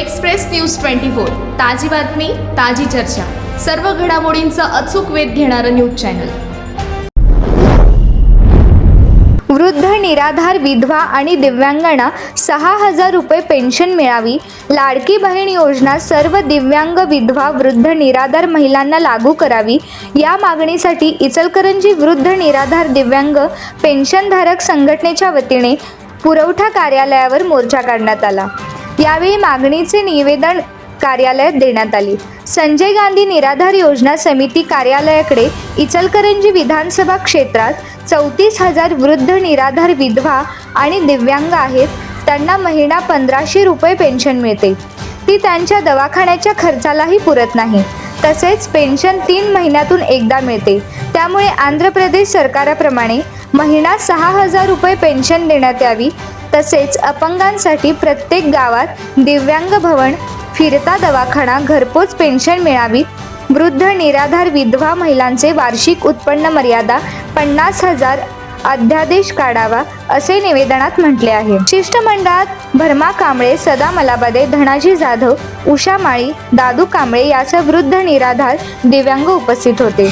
Express news twenty four. ताजी बातमी ताजी चर्चा. सर्व घडामोडींचा अचूक वेध घेणारं न्यूज चॅनल. वृद्ध निराधार विधवा आणि दिव्यांगांना सहा हजार रुपये पेन्शन मिळावी. लाडकी बहीण योजना सर्व दिव्यांग विधवा वृद्ध निराधार महिलांना लागू करावी. या मागणीसाठी इचलकरंजी वृद्ध निराधार दिव्यांग पेन्शनधारक संघटनेच्या वतीने पुरवठा कार्यालयावर मोर्चा काढण्यात आला. यावेळी मागणीचे निवेदन कार्यालयात देण्यात आली. संजय गांधी निराधार योजना समिती कार्यालयाकडे इचलकरंजी विधानसभा क्षेत्रात चौतीस हजार वृद्ध निराधार विधवा आणि दिव्यांग आहेत. त्यांना महिना पंधराशे रुपये पेन्शन मिळते. ती त्यांच्या दवाखान्याच्या खर्चालाही पुरत नाही. तसेच पेन्शन तीन महिन्यातून एकदा मिळते. त्यामुळे आंध्र प्रदेश सरकाराप्रमाणे महिना सहा हजार रुपये पेन्शन देण्यात यावी तसेच अपंगांसाठी प्रत्येक गावात दिव्यांग भवन फिरता दवाखाना घरपोच पेन्शन मिळावी वृद्ध निराधार विधवा महिलांचे वार्षिक उत्पन्न मर्यादा पन्नास हजार अध्यादेश काढावा असे निवेदनात म्हटले आहे. शिष्टमंडळात भरमा कांबळे सदा मलाबादे धनाजी जाधव उषा माळी दादू कांबळे यासह वृद्ध निराधार दिव्यांग उपस्थित होते.